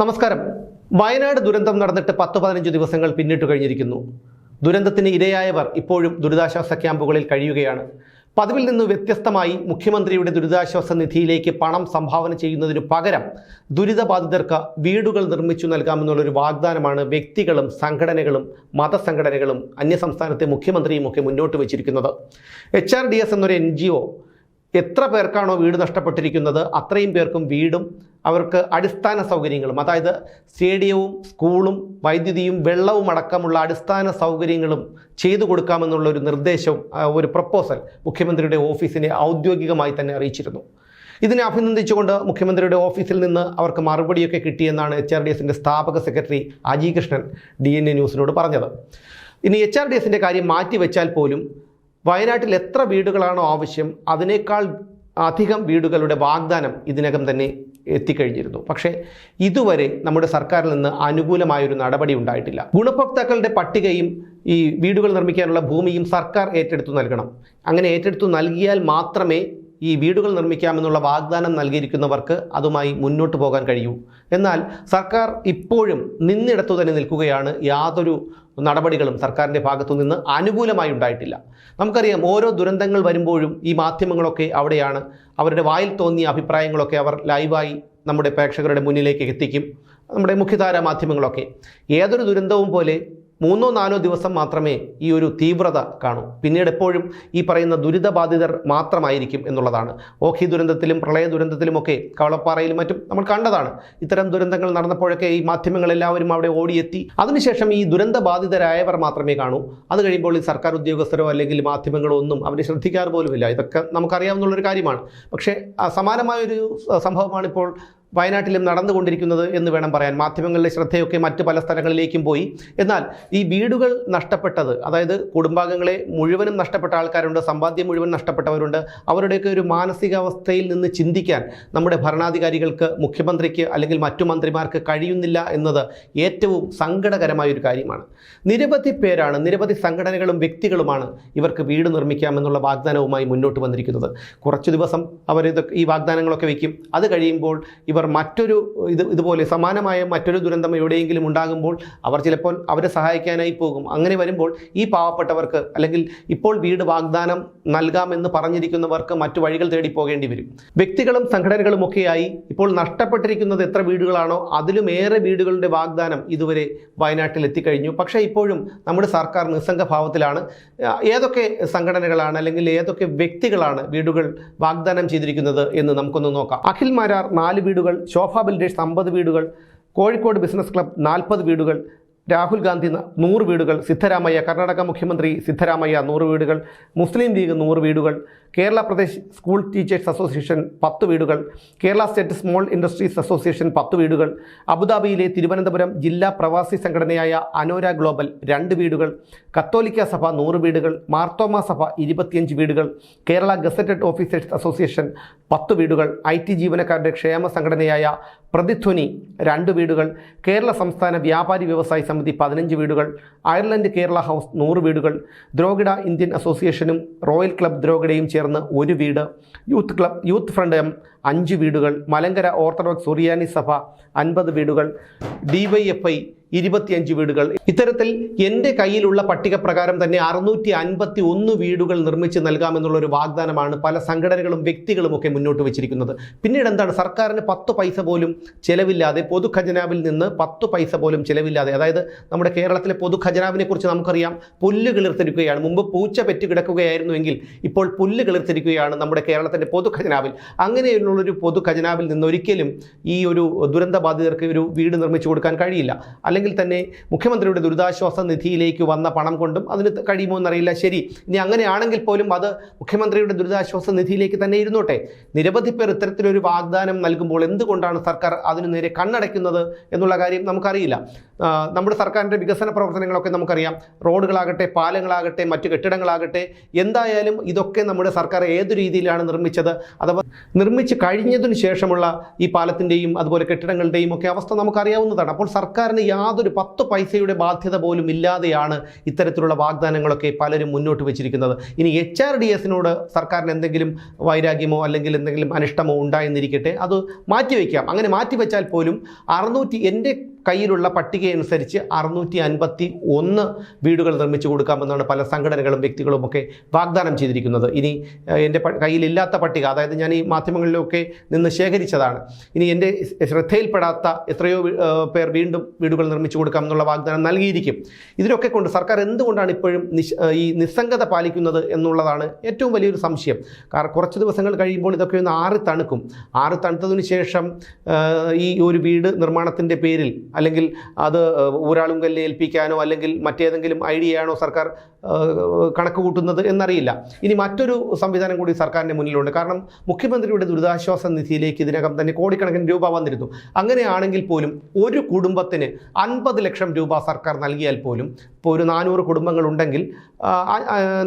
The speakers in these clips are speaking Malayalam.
നമസ്കാരം. വയനാട് ദുരന്തം നടന്നിട്ട് പത്ത് പതിനഞ്ച് ദിവസങ്ങൾ പിന്നിട്ട് കഴിഞ്ഞിരിക്കുന്നു. ദുരന്തത്തിന് ഇരയായവർ ഇപ്പോഴും ദുരിതാശ്വാസ ക്യാമ്പുകളിൽ കഴിയുകയാണ്. പതിവിൽ നിന്ന് വ്യത്യസ്തമായി മുഖ്യമന്ത്രിയുടെ ദുരിതാശ്വാസ നിധിയിലേക്ക് പണം സംഭാവന ചെയ്യുന്നതിനു പകരം ദുരിതബാധിതർക്ക് വീടുകൾ നിർമ്മിച്ചു നൽകാമെന്നുള്ളൊരു വാഗ്ദാനമാണ് വ്യക്തികളും സംഘടനകളും മതസംഘടനകളും അന്യസംസ്ഥാനത്തെ മുഖ്യമന്ത്രിയും ഒക്കെ മുന്നോട്ട് വച്ചിരിക്കുന്നത്. എച്ച് ആർ ഡി എസ് എന്നൊരു എൻ ജി ഒ എത്ര പേർക്കാണോ വീട് നഷ്ടപ്പെട്ടിരിക്കുന്നത് അത്രയും പേർക്കും വീടും അവർക്ക് അടിസ്ഥാന സൗകര്യങ്ങളും അതായത് സ്റ്റേഡിയവും സ്കൂളും വൈദ്യുതിയും വെള്ളവും അടക്കമുള്ള അടിസ്ഥാന സൗകര്യങ്ങളും ചെയ്തു കൊടുക്കാമെന്നുള്ള ഒരു നിർദ്ദേശവും ഒരു പ്രപ്പോസൽ മുഖ്യമന്ത്രിയുടെ ഓഫീസിനെ ഔദ്യോഗികമായി തന്നെ അറിയിച്ചിരുന്നു. ഇതിനെ അഭിനന്ദിച്ചുകൊണ്ട് മുഖ്യമന്ത്രിയുടെ ഓഫീസിൽ നിന്ന് അവർക്ക് മറുപടിയൊക്കെ കിട്ടിയെന്നാണ് എച്ച് ആർ ഡി എസിന്റെ സ്ഥാപക secretary Aji Krishnan D N A ന്യൂസിനോട് പറഞ്ഞത്. ഇനി എച്ച് ആർ ഡി എസിന്റെ കാര്യം മാറ്റിവെച്ചാൽ പോലും വയനാട്ടിൽ എത്ര വീടുകളാണോ ആവശ്യം അതിനേക്കാൾ അധികം വീടുകളുടെ വാഗ്ദാനം ഇതിനകം തന്നെ എത്തിക്കഴിഞ്ഞിരുന്നു. പക്ഷേ ഇതുവരെ നമ്മുടെ സർക്കാരിൽ നിന്ന് അനുകൂലമായൊരു നടപടി ഉണ്ടായിട്ടില്ല. ഗുണഭോക്താക്കളുടെ പട്ടികയും ഈ വീടുകൾ നിർമ്മിക്കാനുള്ള ഭൂമിയും സർക്കാർ ഏറ്റെടുത്തു നൽകണം. അങ്ങനെ ഏറ്റെടുത്തു നൽകിയാൽ മാത്രമേ ഈ വീടുകൾ നിർമ്മിക്കാമെന്നുള്ള വാഗ്ദാനം നൽകിയിരിക്കുന്നവർക്ക് അതുമായി മുന്നോട്ട് പോകാൻ കഴിയൂ. എന്നാൽ സർക്കാർ ഇപ്പോഴും നിന്നിടത്തു തന്നെ നിൽക്കുകയാണ് യാതൊരു നടപടികളും സർക്കാരിന്റെ ഭാഗത്തു നിന്ന് അനുകൂലമായി ഉണ്ടായിട്ടില്ല. നമുക്കറിയാം ഓരോ ദുരന്തങ്ങൾ വരുമ്പോഴും ഈ മാധ്യമങ്ങളൊക്കെ അവിടെയാണ്. അവരുടെ വായിൽ തോന്നിയ അഭിപ്രായങ്ങളൊക്കെ അവർ ലൈവായി നമ്മുടെ പ്രേക്ഷകരുടെ മുന്നിലേക്ക് എത്തിക്കും. നമ്മുടെ മുഖ്യധാര മാധ്യമങ്ങളൊക്കെ. ഏതൊരു ദുരന്തവും പോലെ മൂന്നോ നാലോ ദിവസം മാത്രമേ ഈ ഒരു തീവ്രത കാണൂ. പിന്നീട് എപ്പോഴും ഈ പറയുന്ന ദുരിതബാധിതർ മാത്രമായിരിക്കും എന്നുള്ളതാണ്. ഓഖി ദുരന്തത്തിലും പ്രളയ ദുരന്തത്തിലുമൊക്കെ കവളപ്പാറയിലും മറ്റും നമ്മൾ കണ്ടതാണ്. ഇത്തരം ദുരന്തങ്ങൾ നടന്നപ്പോഴൊക്കെ ഈ മാധ്യമങ്ങളെല്ലാവരും അവിടെ ഓടിയെത്തി. അതിനുശേഷം ഈ ദുരന്തബാധിതരായവർ മാത്രമേ കാണൂ. അത് കഴിയുമ്പോൾ ഈ സർക്കാർ ഉദ്യോഗസ്ഥരോ അല്ലെങ്കിൽ മാധ്യമങ്ങളോ ഒന്നും അവരെ ശ്രദ്ധിക്കാറ് പോലുമില്ല. ഇതൊക്കെ നമുക്കറിയാവുന്നുള്ളൊരു കാര്യമാണ്. പക്ഷേ സമാനമായൊരു സംഭവമാണ് ഇപ്പോൾ വയനാട്ടിലും നടന്നുകൊണ്ടിരിക്കുന്നത് എന്ന് വേണം പറയാൻ. മാധ്യമങ്ങളിലെ ശ്രദ്ധയൊക്കെ മറ്റ് പല സ്ഥലങ്ങളിലേക്കും പോയി. എന്നാൽ ഈ വീടുകൾ നഷ്ടപ്പെട്ടത് അതായത് കുടുംബാംഗങ്ങളെ മുഴുവനും നഷ്ടപ്പെട്ട ആൾക്കാരുണ്ട് സമ്പാദ്യം മുഴുവൻ നഷ്ടപ്പെട്ടവരുണ്ട് അവരുടെയൊക്കെ ഒരു മാനസികാവസ്ഥയിൽ നിന്ന് ചിന്തിക്കാൻ നമ്മുടെ ഭരണാധികാരികൾക്ക് മുഖ്യമന്ത്രിക്ക് അല്ലെങ്കിൽ മറ്റു മന്ത്രിമാർക്ക് കഴിയുന്നില്ല എന്നത് ഏറ്റവും സങ്കടകരമായ ഒരു കാര്യമാണ്. നിരവധി പേരാണ് നിരവധി സംഘടനകളും വ്യക്തികളുമാണ് ഇവർക്ക് വീട് നിർമ്മിക്കാമെന്നുള്ള വാഗ്ദാനവുമായി മുന്നോട്ട് വന്നിരിക്കുന്നത്. കുറച്ച് ദിവസം അവർ ഈ വാഗ്ദാനങ്ങളൊക്കെ വയ്ക്കും. അത് കഴിയുമ്പോൾ ഇവർ മറ്റൊരു ഇത് ഇതുപോലെ സമാനമായ മറ്റൊരു ദുരന്തം എവിടെയെങ്കിലും ഉണ്ടാകുമ്പോൾ അവർ ചിലപ്പോൾ അവരെ സഹായിക്കാനായി പോകും. അങ്ങനെ വരുമ്പോൾ ഈ പാവപ്പെട്ടവർക്ക് അല്ലെങ്കിൽ ഇപ്പോൾ വീട് വാഗ്ദാനം നൽകാമെന്ന് പറഞ്ഞിരിക്കുന്നവർക്ക് മറ്റു വഴികൾ തേടി പോകേണ്ടി വരും. വ്യക്തികളും സംഘടനകളും ഒക്കെയായി ഇപ്പോൾ നഷ്ടപ്പെട്ടിരിക്കുന്നത് എത്ര വീടുകളാണോ അതിലുമേറെ വീടുകളുടെ വാഗ്ദാനം ഇതുവരെ വയനാട്ടിൽ എത്തിക്കഴിഞ്ഞു. പക്ഷേ ഇപ്പോഴും നമ്മുടെ സർക്കാർ നിസ്സംഗഭാവത്തിലാണ്. ഏതൊക്കെ സംഘടനകളാണ് അല്ലെങ്കിൽ ഏതൊക്കെ വ്യക്തികളാണ് വീടുകൾ വാഗ്ദാനം ചെയ്തിരിക്കുന്നത് എന്ന് നമുക്കൊന്ന് നോക്കാം. അഖിൽ മാരാർ നാല് വീടുകൾ ശോഭ ബിൽഡേഴ്സ് അമ്പത് വീടുകൾ കോഴിക്കോട് ബിസിനസ് ക്ലബ് നാൽപ്പത് വീടുകൾ രാഹുൽ ഗാന്ധി നൂറ് വീടുകൾ സിദ്ധരാമയ്യ കർണാടക മുഖ്യമന്ത്രി സിദ്ധരാമയ്യ നൂറ് വീടുകൾ മുസ്ലിം ലീഗ് നൂറ് വീടുകൾ Kerala Pradesh school teachers association പത്ത് വീടുകൾ Kerala state small industries association പത്ത് വീടുകൾ അബുദാബിയിലെ തിരുവനന്തപുരം ജില്ലാ പ്രവാസി സംഘടനയായ അനോര ഗ്ലോബൽ രണ്ട് വീടുകൾ കത്തോലിക്ക സഭ നൂറ് വീടുകൾ മാർത്തോമ സഭ ഇരുപത്തിയഞ്ച് വീടുകൾ കേരള ഗസറ്റഡ് ഓഫീസേഴ്സ് അസോസിയേഷൻ പത്ത് വീടുകൾ ഐ ടി ജീവനക്കാരുടെ ക്ഷേമ സംഘടനയായ പ്രതിധ്വനി രണ്ട് വീടുകൾ കേരള സംസ്ഥാന വ്യാപാരി വ്യവസായി സമിതി പതിനഞ്ച് വീടുകൾ അയർലൻഡ് കേരള ഹൗസ് നൂറ് വീടുകൾ ദ്രോഗിഡ ഇന്ത്യൻ അസോസിയേഷനും റോയൽ ക്ലബ് ദ്രോഗിഡയും ചേർന്ന് ഒരു വീട് youth club youth front M അഞ്ച് വീടുകൾ മലങ്കര ഓർത്തഡോക്സ് സുറിയാനി സഭ അൻപത് വീടുകൾ ഡിവൈഎഫ്ഐ ഇരുപത്തിയഞ്ച് വീടുകൾ. ഇത്തരത്തിൽ എന്റെ കയ്യിലുള്ള പട്ടിക പ്രകാരം തന്നെ അറുന്നൂറ്റി അൻപത്തി ഒന്ന് വീടുകൾ നിർമ്മിച്ച് നൽകാമെന്നുള്ള ഒരു വാഗ്ദാനമാണ് പല സംഘടനകളും വ്യക്തികളും ഒക്കെ മുന്നോട്ട് വെച്ചിരിക്കുന്നത്. പിന്നീട് എന്താണ്? സർക്കാരിന് പത്ത് പൈസ പോലും ചിലവില്ലാതെ പൊതുഖജനാവിൽ നിന്ന് പത്ത് പൈസ പോലും ചിലവില്ലാതെ അതായത് നമ്മുടെ കേരളത്തിലെ പൊതു ഖജനാവിനെ കുറിച്ച് നമുക്കറിയാം പുല്ല് കിളിർത്തിരിക്കുകയാണ്. മുമ്പ് പൂച്ച പെറ്റ് കിടക്കുകയായിരുന്നുവെങ്കിൽ ഇപ്പോൾ പുല്ല് കിളിർത്തിരിക്കുകയാണ് നമ്മുടെ കേരളത്തിന്റെ പൊതു ഖജനാവിൽ. അങ്ങനെയുള്ളൊരു പൊതു ഖജനാവിൽ നിന്നൊരിക്കലും ഈ ഒരു ദുരന്ത ബാധിതർക്ക് ഒരു വീട് നിർമ്മിച്ചു കൊടുക്കാൻ കഴിയില്ല. അല്ലെങ്കിൽ തന്നെ മുഖ്യമന്ത്രിയുടെ ദുരിതാശ്വാസ നിധിയിലേക്ക് വന്ന പണം കൊണ്ടും അതിന് കഴിയുമോ എന്നറിയില്ല. ശരി ഇനി അങ്ങനെയാണെങ്കിൽ പോലും അത് മുഖ്യമന്ത്രിയുടെ ദുരിതാശ്വാസ നിധിയിലേക്ക് തന്നെ ഇരുന്നോട്ടെ. നിരവധി പേർ ഇത്തരത്തിലൊരു വാഗ്ദാനം നൽകുമ്പോൾ എന്തുകൊണ്ടാണ് സർക്കാർ അതിനു നേരെ കണ്ണടയ്ക്കുന്നത് എന്നുള്ള കാര്യം നമുക്കറിയില്ല. നമ്മുടെ സർക്കാരിന്റെ വികസന പ്രവർത്തനങ്ങളൊക്കെ നമുക്കറിയാം. റോഡുകളാകട്ടെ പാലങ്ങളാകട്ടെ മറ്റു കെട്ടിടങ്ങളാകട്ടെ എന്തായാലും ഇതൊക്കെ നമ്മുടെ സർക്കാർ ഏത് രീതിയിലാണ് നിർമ്മിച്ചത്? അഥവാ നിർമ്മിച്ച് കഴിഞ്ഞതിന് ശേഷമുള്ള ഈ പാലത്തിന്റെയും അതുപോലെ കെട്ടിടങ്ങളുടെയും ഒക്കെ അവസ്ഥ നമുക്കറിയാവുന്നതാണ്. അപ്പോൾ സർക്കാരിന് യാതൊരു പത്ത് പൈസയുടെ ബാധ്യത പോലും ഇല്ലാതെയാണ് ഇത്തരത്തിലുള്ള വാഗ്ദാനങ്ങളൊക്കെ പലരും മുന്നോട്ട് വെച്ചിരിക്കുന്നത്. ഇനി എച്ച് ആർ ഡി എസിനോട് സർക്കാരിന് എന്തെങ്കിലും വൈരാഗ്യമോ അല്ലെങ്കിൽ എന്തെങ്കിലും അനിഷ്ടമോ ഉണ്ടായെന്നിരിക്കട്ടെ അത് മാറ്റിവെക്കാം. അങ്ങനെ മാറ്റിവെച്ചാൽ പോലും അറുന്നൂറ്റി എന്റെ കയ്യിലുള്ള പട്ടികയനുസരിച്ച് അറുന്നൂറ്റി അൻപത്തി ഒന്ന് വീടുകൾ നിർമ്മിച്ചു കൊടുക്കാമെന്നാണ് പല സംഘടനകളും വ്യക്തികളുമൊക്കെ വാഗ്ദാനം ചെയ്തിരിക്കുന്നത്. ഇനി എന്റെ കയ്യിലില്ലാത്ത പട്ടിക അതായത് ഞാൻ ഈ മാധ്യമങ്ങളിലൊക്കെ നിന്ന് ശേഖരിച്ചതാണ്. ഇനി എന്റെ ശ്രദ്ധയിൽപ്പെടാത്ത എത്രയോ പേർ വീണ്ടും വീടുകൾ നിർമ്മിച്ചു കൊടുക്കാം എന്നുള്ള വാഗ്ദാനം നൽകിയിരിക്കും. ഇതിനൊക്കെ കൊണ്ട് സർക്കാർ എന്തുകൊണ്ടാണ് ഇപ്പോഴും ഈ നിസ്സംഗത പാലിക്കുന്നത് എന്നുള്ളതാണ് ഏറ്റവും വലിയൊരു സംശയം. കാരണം കുറച്ച് ദിവസങ്ങൾ കഴിയുമ്പോൾ ഇതൊക്കെ ഒന്ന് ആറി തണുക്കും ആറി തണുത്തതിന് ശേഷം ഈ ഒരു വീട് നിർമ്മാണത്തിന്റെ പേരിൽ അല്ലെങ്കിൽ അത് ഊരാളും ഏൽപ്പിക്കാനോ അല്ലെങ്കിൽ മറ്റേതെങ്കിലും ഐഡിയയാണോ സർക്കാർ കണക്ക് കൂട്ടുന്നത് എന്നറിയില്ല. ഇനി മറ്റൊരു സംവിധാനം കൂടി സർക്കാരിന്റെ മുന്നിലുണ്ട്. കാരണം മുഖ്യമന്ത്രിയുടെ ദുരിതാശ്വാസ നിധിയിലേക്ക് ഇതിനകം തന്നെ കോടിക്കണക്കിന് രൂപ വന്നിരുന്നു. അങ്ങനെയാണെങ്കിൽ പോലും ഒരു കുടുംബത്തിന് അൻപത് ലക്ഷം രൂപ സർക്കാർ നൽകിയാൽ പോലും ഇപ്പോൾ ഒരു നാനൂറ് കുടുംബങ്ങളുണ്ടെങ്കിൽ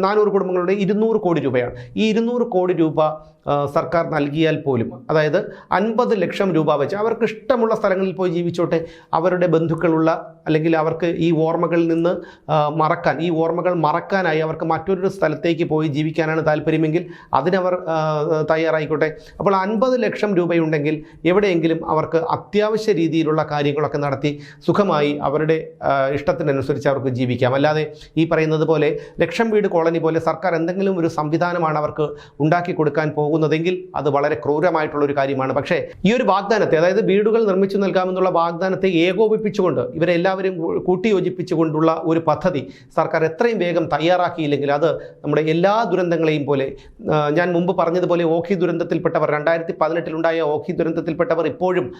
നാനൂറ് കുടുംബങ്ങളുടെ ഇരുന്നൂറ് കോടി രൂപയാണ്. ഈ ഇരുന്നൂറ് കോടി രൂപ സർക്കാർ നൽകിയാൽ പോലും അതായത് അൻപത് ലക്ഷം രൂപ വെച്ച് അവർക്ക് ഇഷ്ടമുള്ള സ്ഥലങ്ങളിൽ പോയി ജീവിച്ചോട്ടെ. അവരുടെ ബന്ധുക്കളുള്ള അല്ലെങ്കിൽ അവർക്ക് ഈ ഓർമ്മകളിൽ നിന്ന് മറക്കാൻ ഈ ഓർമ്മകൾ മറക്കാനായി അവർക്ക് മറ്റൊരു സ്ഥലത്തേക്ക് പോയി ജീവിക്കാനാണ് താല്പര്യമെങ്കിൽ അതിനവർ തയ്യാറായിക്കോട്ടെ. അപ്പോൾ അൻപത് ലക്ഷം രൂപയുണ്ടെങ്കിൽ എവിടെയെങ്കിലും അവർക്ക് അത്യാവശ്യ രീതിയിലുള്ള കാര്യങ്ങളൊക്കെ നടത്തി സുഖമായി അവരുടെ ഇഷ്ടത്തിനനുസരിച്ച് അവർക്ക് ജീവിക്കാം. അല്ലാതെ ഈ പറയുന്നത് പോലെ ലക്ഷം വീട് കോളനി പോലെ സർക്കാർ എന്തെങ്കിലും ഒരു സംവിധാനമാണ് അവർക്ക് ഉണ്ടാക്കി കൊടുക്കാൻ പോകുന്നതെങ്കിൽ അത് വളരെ ക്രൂരമായിട്ടുള്ള ഒരു കാര്യമാണ്. പക്ഷേ ഈ ഒരു വാഗ്ദാനത്തെ അതായത് വീടുകൾ നിർമ്മിച്ചു നൽകാമെന്നുള്ള വാഗ്ദാനത്തെ ഏകോപിപ്പിച്ചുകൊണ്ട് ഇവരെല്ലാവരും കൂട്ടിയോജിപ്പിച്ചുകൊണ്ടുള്ള ഒരു പദ്ധതി സർക്കാർ എത്രയും വേഗം തയ്യാറാക്കിയില്ലെങ്കിൽ അത് നമ്മുടെ എല്ലാ ദുരന്തങ്ങളെയും പോലെ ഞാൻ മുമ്പ് പറഞ്ഞതുപോലെ ഓഖി ദുരന്തത്തിൽപ്പെട്ടവർ രണ്ടായിരത്തി പതിനെട്ടിലുണ്ടായ ഓഖി ദുരന്തത്തിൽപ്പെട്ടവർ ഇപ്പോഴും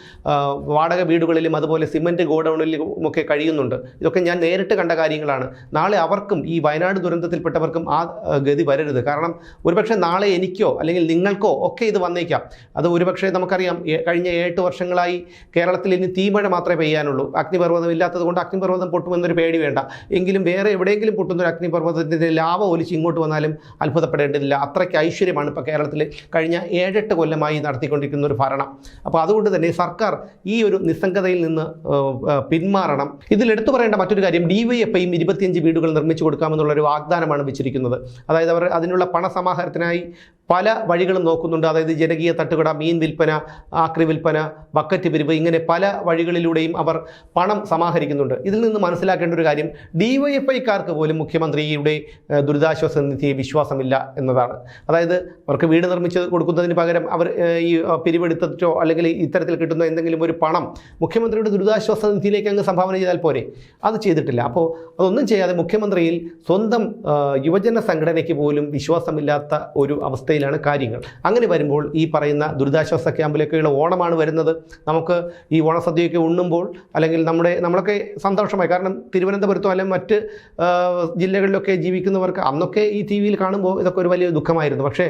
വാടക വീടുകളിലും അതുപോലെ സിമന്റ് ഗോഡൗണിലും ഒക്കെ കഴിയുന്നുണ്ട്. ഇതൊക്കെ ഞാൻ നേരിട്ട് കണ്ട കാര്യങ്ങളാണ്. നാളെ അവർക്കും ഈ വയനാട് ദുരന്തത്തിൽപ്പെട്ടവർക്കും ആ ഗതി വരരുത്. കാരണം ഒരുപക്ഷെ നാളെ എനിക്കോ അല്ലെങ്കിൽ നിങ്ങൾക്കോ ഒക്കെ ഇത് വന്നേക്കാം. അത് ഒരുപക്ഷെ നമുക്കറിയാം കഴിഞ്ഞ എട്ട് വർഷങ്ങളായി കേരളത്തിൽ ഇനി തീമഴ മാത്രമേ പെയ്യാനുള്ളൂ. അഗ്നിപർവതം ഇല്ലാത്തത് കൊണ്ട് അഗ്നിപർവതം പൊട്ടുമെന്നൊരു പേടി വേണ്ട. എങ്കിലും വേറെ എവിടെയെങ്കിലും പൊട്ടുന്ന ഒരു അഗ്നിപർവതത്തിന്റെ ലാവ ഒലിച്ച് ഇങ്ങോട്ട് വന്നാലും അത്ഭുതപ്പെടേണ്ടതില്ല. അത്രയ്ക്ക് ഐശ്വര്യമാണ് ഇപ്പോൾ കേരളത്തിൽ കഴിഞ്ഞ ഏഴെട്ട് കൊല്ലമായി നടത്തിക്കൊണ്ടിരിക്കുന്ന ഒരു ഭരണം. അപ്പോൾ അതുകൊണ്ട് തന്നെ സർക്കാർ ഈ ഒരു നിസ്സംഗതയിൽ നിന്ന് പിന്മാറണം. ഇതിൽ എടുത്തു പറയേണ്ട മറ്റൊരു കാര്യം ഡി വൈ എഫ് ഐയും ഇരുപത്തിയഞ്ച് വീടുകൾ നിർമ്മിച്ചു കൊടുക്കാമെന്നുള്ള ഒരു വാഗ്ദാനമാണ് വെച്ചിരിക്കുന്നത്. അതായത് അവർ അതിനുള്ള പണസമാഹരണത്തിനായി പല വഴികളും നോക്കുന്നുണ്ട്. അതായത് ജനകീയ തട്ടുകട മീൻ വിൽപ്പന ആക്രി വിൽപ്പന ബക്കറ്റ് പിരിവ് ഇങ്ങനെ പല വഴികളിലൂടെയും അവർ പണം സമാഹരിക്കുന്നുണ്ട്. ഇതിൽ നിന്ന് മനസ്സിലാക്കേണ്ട ഒരു കാര്യം ഡിവൈഎഫ്ഐക്കാർക്ക് പോലും മുഖ്യമന്ത്രിയുടെ ദുരിതാശ്വാസ നിധിയെ വിശ്വാസമില്ല എന്നതാണ്. അതായത് അവർക്ക് വീട് നിർമ്മിച്ച് കൊടുക്കുന്നതിന് പകരം അവർ ഈ പിരിവെടുത്തോ പിരിവെടുത്തിട്ടോ അല്ലെങ്കിൽ ഇത്തരത്തിൽ കിട്ടുന്ന എന്തെങ്കിലും ഒരു പണം മുഖ്യമന്ത്രിയുടെ ദുരിതാശ്വാസ നിധിയിലേക്ക് അങ്ങ് സംഭാവന ചെയ്താൽ പോരെ? അത് ചെയ്തിട്ടില്ല. അപ്പോൾ അതൊന്നും ചെയ്യാതെ മുഖ്യമന്ത്രിയിൽ സ്വന്തം യുവജന സംഘടനയ്ക്ക് പോലും വിശ്വാസമില്ലാത്ത ഒരു അവസ്ഥയിലാണ് കാര്യങ്ങൾ. അങ്ങനെ വരുമ്പോൾ ഈ പറയുന്ന ദുരിതാശ്വാസ ക്യാമ്പിലേക്കുള്ള ഓണമാണ് വരുന്നത്. നമുക്ക് ഈ ഓണസദ്യയൊക്കെ ഉണ്ണുമ്പോൾ അല്ലെങ്കിൽ നമ്മുടെ നമ്മളൊക്കെ സന്തോഷമായി. കാരണം തിരുവനന്തപുരത്തോ അല്ലെങ്കിൽ മറ്റ് ജില്ലകളിലൊക്കെ ജീവിക്കുന്നവർക്ക് അന്നൊക്കെ ഈ ടി വിയിൽ കാണുമ്പോൾ ഇതൊക്കെ ഒരു വലിയ ദുഃഖമായിരുന്നു. പക്ഷേ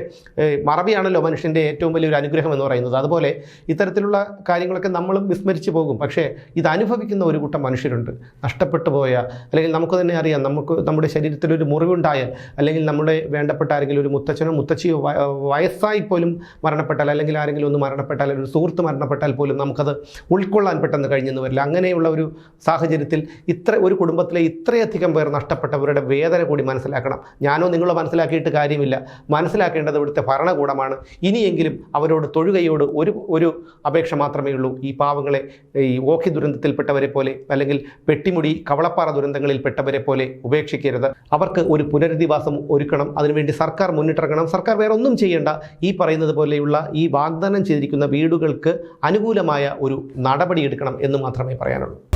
മറവിയാണല്ലോ മനുഷ്യന്റെ ഏറ്റവും വലിയൊരു അനുഗ്രഹം എന്ന് പറയുന്നത്. അതുപോലെ ഇത്തരത്തിലുള്ള കാര്യങ്ങളൊക്കെ നമ്മളും വിസ്മരിച്ചു പോകും. പക്ഷേ ഇത് അനുഭവിക്കുന്ന ഒരു കൂട്ടം മനുഷ്യരുണ്ട്. നഷ്ടപ്പെട്ടു പോയ അല്ലെങ്കിൽ നമുക്ക് തന്നെ അറിയാം നമുക്ക് നമ്മുടെ ശരീരത്തിലൊരു മുറിവുണ്ടായാൽ അല്ലെങ്കിൽ നമ്മുടെ വേണ്ടപ്പെട്ട ആരെങ്കിലും ഒരു മുത്തച്ഛനോ മുത്തച്ഛിയോ വയസ്സായി പോലും മരണപ്പെട്ടാൽ അല്ലെങ്കിൽ ആരെങ്കിലും ഒന്ന് മരണപ്പെട്ടാൽ ഒരു സുഹൃത്ത് മരണപ്പെട്ടാൽ പോലും നമുക്കത് ഉൾക്കൊള്ളാൻ പെട്ടെന്ന് കഴിഞ്ഞെന്ന് വരില്ല. അങ്ങനെയുള്ള ഒരു സാഹചര്യത്തിൽ ഇത്ര ഒരു കുടുംബത്തിലെ ഇത്രയധികം പേർ നഷ്ടപ്പെട്ടവരുടെ വേദന കൂടി മനസ്സിലാക്കണം. ഞാനോ നിങ്ങളോ മനസ്സിലാക്കിയിട്ട് കാര്യമില്ല. മനസ്സിലാക്കേണ്ടത് ഇവിടുത്തെ ഭരണകൂടമാണ്. ഇനിയെങ്കിലും അവരോട് തൊഴുകയോട് ഒരു ഒരു അപേക്ഷ മാത്രമേ ഉള്ളൂ. ഈ പാവങ്ങളെ ഈ ഓഖി ദുരന്തത്തിൽപ്പെട്ടവരെ പോലെ അല്ലെങ്കിൽ പെട്ടിമുടി കവളപ്പാറ ദുരന്തങ്ങളിൽപ്പെട്ടവരെ പോലെ ഉപേക്ഷിക്കരുത്. അവർക്ക് ഒരു പുനരധിവാസം ഒരുക്കണം. അതിനുവേണ്ടി സർക്കാർ മുന്നിട്ടിറങ്ങണം. സർക്കാർ വേറെ ഒന്നും ചെയ്യേണ്ട ഈ പറയുന്നത് പോലെയുള്ള ഈ വാഗ്ദാനം ചെയ്തിരിക്കുന്ന വീടുകൾക്ക് അനുകൂലമായ ഒരു നടപടിയെടുക്കണം എന്ന് മാത്രമേ പറയാനുള്ളൂ.